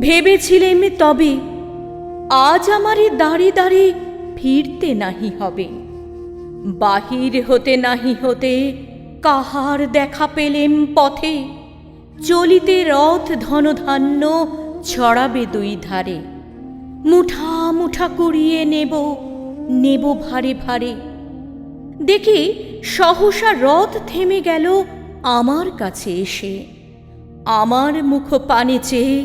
ভেবেছিলেম তবে আজ আমারে দাঁড়ে দাঁড়ি ফিরতে নাহি হবে। বাহির হতে নাহি হতে কাহার দেখা পেলেম পথে, চলিতে রথ ধনধান্য ছড়াবে দুই ধারে। মুঠা মুঠা কুড়িয়ে নেব নেব ভারে ভারে। দেখি সহসা রথ থেমে গেল আমার কাছে এসে। আমার মুখ পানে চেয়ে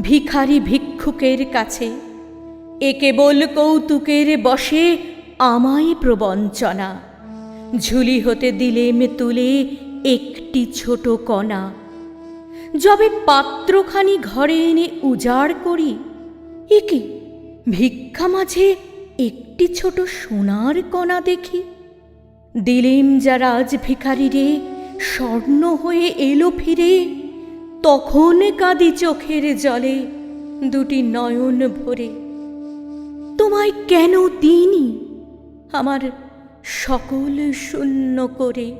ভিখারি ভিক্ষুকের কাছে, এ কেবল কৌতুকের বসে আমায় প্রবঞ্চনা। ঝুলি হতে দিলেম তুলে একটি ছোট কণা। যবে পাত্রখানি ঘরে এনে উজাড় করি একে ভিক্ষা মাঝে একটি ছোট সোনার কণা দেখি। দিলেম যা রাজ ভিখারি রে স্বর্ণ হয়ে এলো ফিরে তখন কাঁদি চোখের জলে দুটি নয়ন ভরে। তোমায় কেন দিইনি? আমার সকল শূন্য করে।